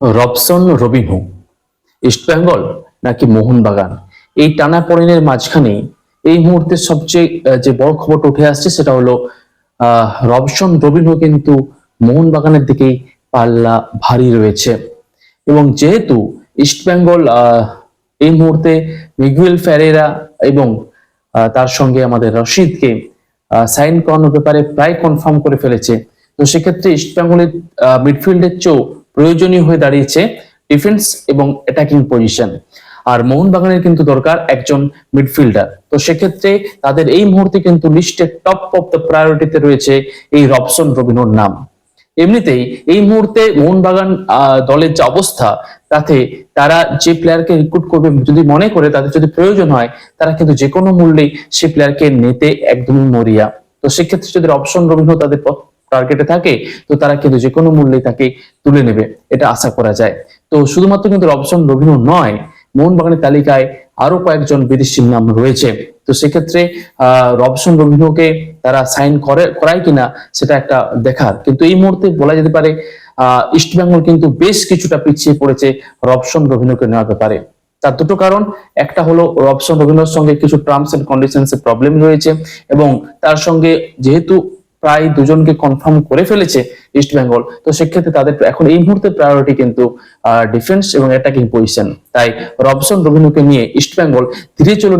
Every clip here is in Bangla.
রবসন রবিনহো ইস্টবেঙ্গল নাকি মোহনবাগান? এই টানাপোড়েনের মাঝখানে এই মুহূর্তে সবচেয়ে যে বড় খবরটা উঠে আসছে সেটা হলো রবসন রবিনহো কিন্তু মোহনবাগানের দিকেই পাল্লা ভারী রয়েছে। এবং যেহেতু ইস্টবেঙ্গল এই মুহূর্তে মিগুয়েল ফ্যারেরা এবং তার সঙ্গে আমাদের রশিদকে সাইন করানোর ব্যাপারে প্রায় কনফার্ম করে ফেলেছে। তো সেক্ষেত্রে ইস্টবেঙ্গলের মিডফিল্ডের চেয়েও প্রয়োজনীয় হয়ে দাঁড়িয়েছে ডিফেন্স এবং অ্যাটাকিং পজিশন আর মোহনবাগানের কিন্তু দরকার একজন মিডফিল্ডার তো সেক্ষেত্রে তাদের এই মুহূর্তে কিন্তু লিস্টের টপ অফ দ্য প্রায়োরিটিতে রয়েছে এই রবসন রবিনোর নাম। এমনিতেই এই মুহূর্তে মোহনবাগান দলের যে অবস্থা, তাতে তারা যে প্লেয়ারকে রিক্রুট করবে যদি মনে করে, তাদের যদি প্রয়োজন হয়, তারা কিন্তু যে কোনো মূল্যেই সেই প্লেয়ারকে নিতে একদমই মরিয়া। তো সেক্ষেত্রে যদি অপশন রবীন্দ্র তাদের টার্গেটে থাকে, তো তারা কিন্তু যে কোনো মূল্যেই তাকে তুলে নেবে, এটা আশা করা যায়। তো শুধুমাত্র কিন্তু অপশন রবীন্দ্র নয়, মোহনবাগানের তালিকায় আরও কয়েকজন বিদেশির নাম রয়েছে। তো সেক্ষেত্রে, আহ রবসন রবীন্দ্রকে তারা সাইন করে, করায় কিনা সেটা একটা দেখার। কিন্তু এই মুহূর্তে বলা যেতে পারে, আহ ইস্টবেঙ্গল কিন্তু বেশ কিছুটা পিছিয়ে পড়েছে রবসন রবীন্দ্রকে নেওয়ার ব্যাপারে। তার দুটো কারণ, একটা হলো রবসন রবীন্দ্রর সঙ্গে কিছু টার্মস এন্ড কন্ডিশনস প্রবলেম রয়েছে এবং তার সঙ্গে যেহেতু প্রায় দুজনকে কনফার্ম করে ফেলেছে ইস্ট বেঙ্গল তো সেক্ষেত্রে তাদের এখন এই মুহূর্তে প্রায়োরিটি কিন্তু ডিফেন্স এবং অ্যাটাকিং পজিশন তাই রবসন রবীন্দ্রকে নিয়ে ইস্ট বেঙ্গল ধীরে চলো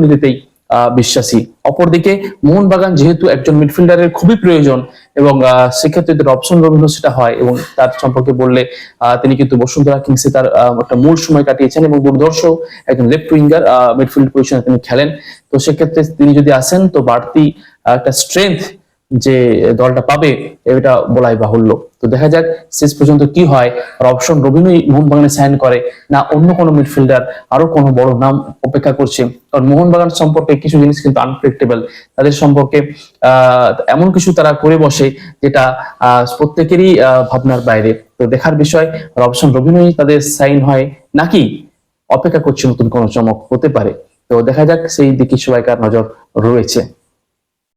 আহ, বিশ্বাসী। অপরদিকে মোহনবাগান যেহেতু একজন মিডফিল্ডারের খুবই প্রয়োজন এবং সেক্ষেত্রে যদি রবসন রবীন্দ্র সেটা হয় এবং তার সম্পর্কে বললে তিনি কিন্তু বসুন্ধরা কিংসে তার একটা মূল সময় কাটিয়েছেন এবং দুর্ধর্ষ একজন লেফট উইঙ্গার মিডফিল্ড পজিশনে তিনি খেলেন। তো সেক্ষেত্রে তিনি যদি আসেন তো বাড়তি একটা স্ট্রেংথ যে দলটা পাবে, এটা বলাই বাহুল্য। তো দেখা যাক শেষ পর্যন্ত কি হয়। রবসন রবিনই মোহনবাগানে সাইন করে। না, অন্য কোনো মিডফিল্ডার আরও কোনো বড় নাম অপেক্ষা করছে। কারণ মোহনবাগান সম্পর্কে কিছু জিনিস কিন্তু আনপ্রেডিক্টেবল তাদের সম্পর্কে এমন কিছু তারা করে বসে যেটা প্রত্যেকেরই ভাবনার বাইরে। তো দেখার বিষয় রবসন রবিনই তাদের সাইন হয় নাকি অপেক্ষা করছে নতুন কোনো চমক হতে পারে। তো দেখা যাক সেই দিকে সবাইকার নজর রয়েছে।